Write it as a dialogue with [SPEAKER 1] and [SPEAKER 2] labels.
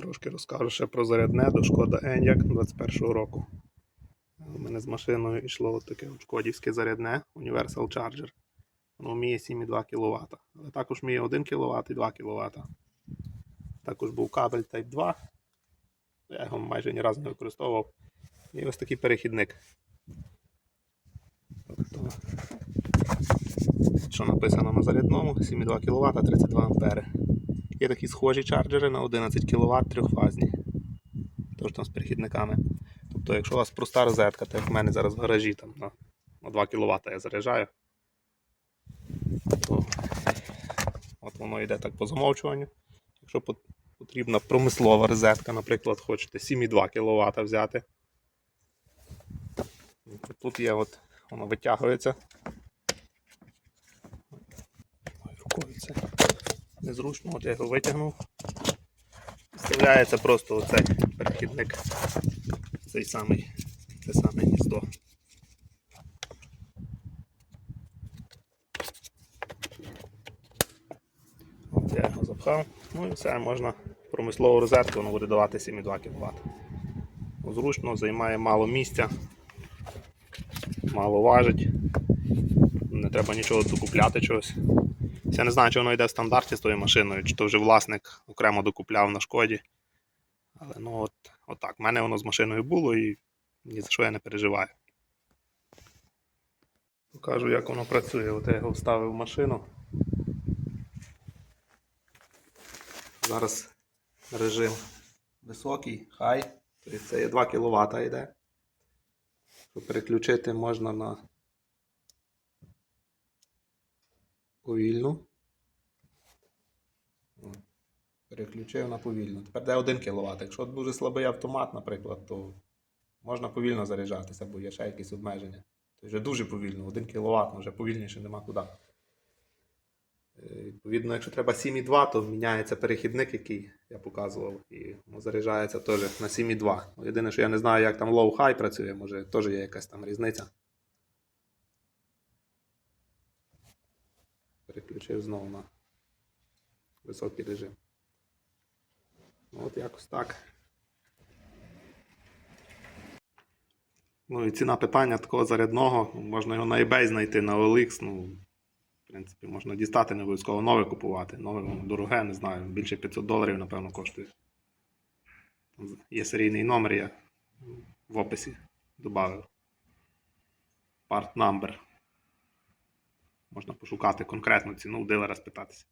[SPEAKER 1] Трошки розкажу ще про зарядне до Шкода Enyaq 21 року. У мене з машиною йшло от таке шкодівське зарядне Universal Charger. Воно вміє 7,2 кВт. Але також вміє 1 кВт і 2 кВт. Також був кабель Type 2. Я його майже ні разу не використовував. І ось такий перехідник. Тобто, що написано на зарядному, 7,2 кВт 32 А. Є такі схожі чарджери на 11 кВт трьохфазні. Тож там з перехідниками. Тобто, якщо у вас проста розетка, то як в мене зараз в гаражі там на, на 2 кВт я заряджаю, то от воно йде так по замовчуванню. Якщо потрібна промислова розетка, наприклад, хочете 7,2 кВт взяти. Тут є от, воно витягується. Незручно, от я його витягнув. Вставляється просто оцей перехідник, цей самий, це саме гніздо. От я його запхав. Ну і все, можна промислову розетку, воно буде давати 7,2 кВт. Зручно, займає мало місця, мало важить. Не треба нічого докупляти чогось. Я не знаю, чи воно йде в стандарті з тою машиною, чи то вже власник окремо докупляв на шкоді. Але ну от, от так. В мене воно з машиною було і ні за що я не переживаю. Покажу, як воно працює. От я його вставив в машину. Зараз режим високий, хай. Тобто це є 2 кВт йде. Переключити можна на повільну. О, Переключив на повільну. Тепер де 1 кВт. Якщо дуже слабий автомат, наприклад, то можна повільно заряджатися, бо є ще якісь обмеження. То вже дуже повільно, 1 кВт, вже повільніше нема куди. Е, Відповідно, якщо треба 7,2, то міняється перехідник, який я показував, і воно заряджається теж на 7,2. Ну, Єдине, що я не знаю, як там low-high працює, може теж є якась там різниця. Переключив знову на високий режим. Ну, От якось так. Ну і ціна питання такого зарядного. Можна його на eBay знайти, на OLX. Ну, в принципі, можна дістати, не обов'язково нове купувати. Нове воно дороге, не знаю, більше 500 доларів, напевно, коштує. Там Є серійний номер, я в описі додав. Part number. Можна пошукати конкретну ціну у дилера спитатися.